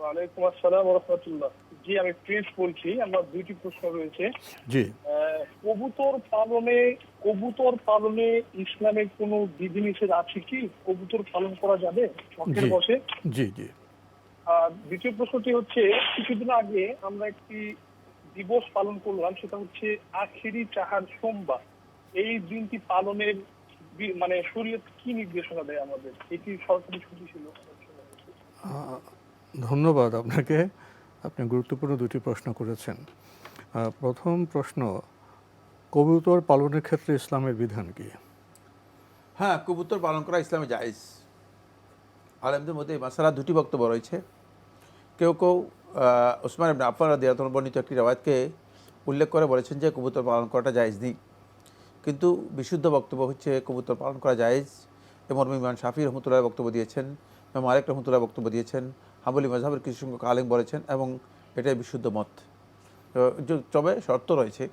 ওয়ালাইকুম আসসালাম রহমতুল্লাহ। জি আমি প্রিন্স বলছি আমার দুইটি প্রশ্ন রয়েছে। জি। কবুতর পালনে কবুতর পালনে কোনো বিধিনিষেধ আছে কি? কবুতর পালন করা যাবে? শখের বসে। জি জি। আর দ্বিতীয় প্রশ্নটি হচ্ছে কিছুদিন আগে আমরা একটি দিবস পালন করলাম সেটা হচ্ছে আখেরি চাহার সোমবার। এই দিনটি পালনের মানে শরীয়ত কি নির্দেশনা দেয় আমাদের? এটি সরকারি ছুটি ছিল। ধন্যবাদ আপনাকে। আপনি গুরুত্বপূর্ণ দুটি প্রশ্ন করেছেন। প্রথম প্রশ্ন, কবুতর পালনের ক্ষেত্রে ইসলামের বিধান কি? হ্যাঁ কবুতর পালন করা ইসলামে জায়েজ। আলেমদের মধ্যে এই মাসালা দুটি বক্তব্য রয়েছে। কেউ কেউ ওসমান আফফান রাদিয়াল্লাহু বর্ণিত একটি রাওয়াতকে উল্লেখ করে বলেছেন যে কবুতর পালন করাটা জায়েজ নেই। কিন্তু বিশুদ্ধ বক্তব্য হচ্ছে কবুতর পালন করা জায়েজ। এবং ইমান শাফি রহমতুল্লাহ বক্তব্য দিয়েছেন এবং আরেক রহমতুল্লাহ বক্তব্য দিয়েছেন। হাবলি মজাহের কিছু সংখ্যক আলেম বলেছেন এবং এটাই বিশুদ্ধ মত। তবে শর্ত রয়েছে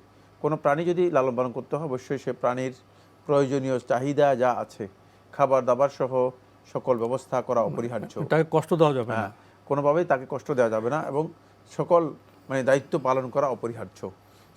কোনো প্রাণী যদি লালন পালন করতে হয় অবশ্যই সে প্রাণীর প্রয়োজনীয় চাহিদা যা আছে খাবার দাবার সহ সকল ব্যবস্থা করা অপরিহার্য। তাকে কষ্ট দেওয়া যাবে না? হ্যাঁ কোনোভাবেই তাকে কষ্ট দেওয়া যাবে না এবং সকল মানে দায়িত্ব পালন করা অপরিহার্য।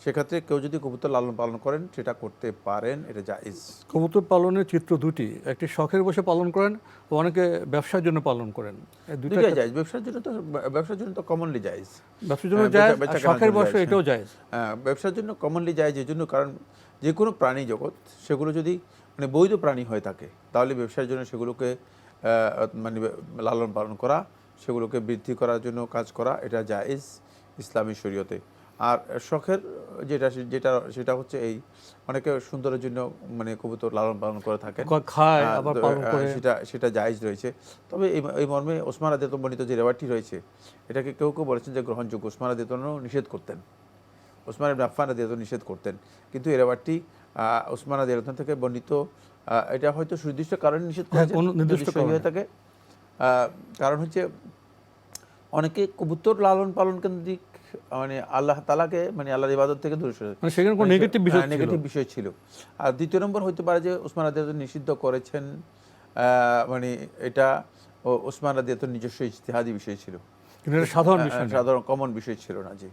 সেক্ষেত্রে কেউ যদি কবুতর লালন পালন করেন সেটা করতে পারেন এটা জায়েজ। কবুতর পালনের চিত্র দুটি একটি শখের বসে পালন করেন অনেকে ব্যবসার জন্য পালন করেন। এই জায়েজ ব্যবসার জন্য তো ব্যবসার জন্য তো কমনলি জায়েজ। ব্যবসার জন্য হ্যাঁ, শখের বসে এটাও যায় হ্যাঁ ব্যবসার জন্য কমনলি যায় যে জন্য কারণ যে কোনো প্রাণী জগৎ সেগুলো যদি মানে বৈধ প্রাণী হয়ে থাকে তাহলে ব্যবসার জন্য সেগুলোকে মানে লালন পালন করা সেগুলোকে বৃদ্ধি করার জন্য কাজ করা এটা জায়েজ ইসলামী শরীয়তে। আর শখের যেটা যেটা সেটা হচ্ছে এই অনেকে সুন্দরের জন্য মানে কবুতর লালন পালন করে থাকেন। ক- খায় আবার তো, পালন আহ, করে সেটা সেটা জায়েজ রয়েছে। তবে এই এই মর্মে ওসমান আদিত বর্ণিত যে রেওয়ারটি রয়েছে এটাকে কেউ কেউ বলেছেন যে গ্রহণযোগ্য। ওসমান আদিত নিষেধ করতেন। ওসমান ইবনে আফফান রাদিয়াল্লাহু নিষেধ করতেন। কিন্তু এই রেওয়ারটি ওসমান রাদিয়াল্লাহু থেকে বর্ণিত এটা হয়তো সুনির্দিষ্ট কারণে নিষেধ হ্যাঁ, নির্দিষ্ট হয়ে থাকে। কারণ হচ্ছে অনেকে কবুতর লালন পালন কেন্দ্রিক মানে আল্লাহ তালাকে মানে আল্লাহর ইবাদত থেকে দূরে সরে। মানে সেখানে কোনো নেগেটিভ বিষয় ছিল। নেগেটিভ বিষয় ছিল। আর দ্বিতীয় নম্বর হতে পারে যে উসমান রাদিয়াত নিষিদ্ধ করেছেন আহ, মানে এটা ওসমান রাদিয়াত নিজস্ব ইজতিহাদি বিষয় ছিল। সাধারণ বিষয় সাধারণ কমন বিষয় ছিল না জি।